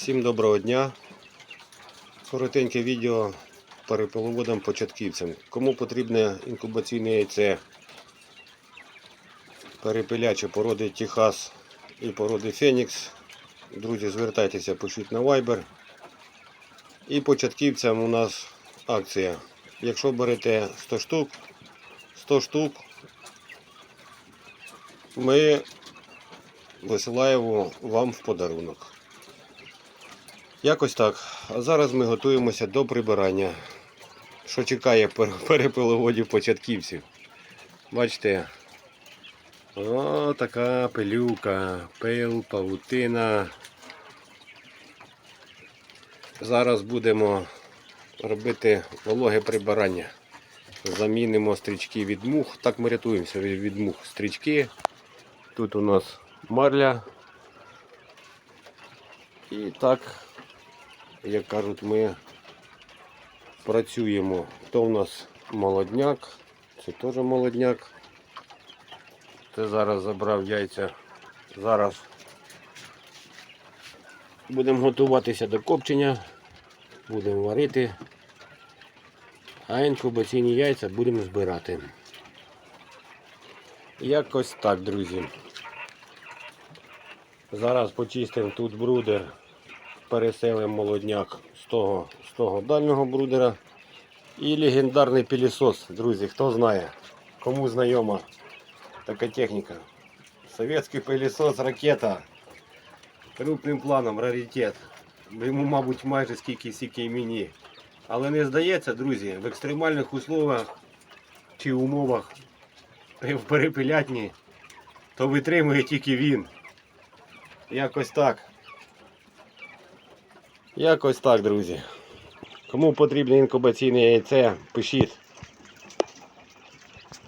Всім доброго дня. Коротеньке відео перепеловодам початківцям. Кому потрібне інкубаційне яйце перепелячі породи Техас і породи Фенікс. Друзі, звертайтеся, пишіть на Viber. І початківцям у нас акція. Якщо берете 100 штук, 100 штук ми висилаємо вам в подарунок. Якось так. А зараз ми готуємося до прибирання. Що чекає пер- перепиловодів початківців. Бачите, о, така пилюка, пил, павутина. Зараз будемо робити вологе прибирання. Замінимо стрічки від мух. Так ми рятуємося від мух. Стрічки. Тут у нас марля. І так, як кажуть, ми працюємо. То в нас молодняк, це теж молодняк. Це зараз забрав яйця. Зараз будемо готуватися до копчення, будемо варити, а інкубаційні яйця будемо збирати. Якось так, друзі. Зараз почистимо тут брудер, переселимо молодняк з того, з того дальнього брудера. І легендарний пилісос, друзі, хто знає, кому знайома така техніка. Советський пилісос ракета. Крупним планом раритет. Йому, мабуть, майже скільки і мені. Але не здається, друзі, в екстремальних условиях чи умовах в перепилятні, то витримує тільки він. Якось так. Якось так, друзі. Кому потрібне інкубаційне яйце, пишіть.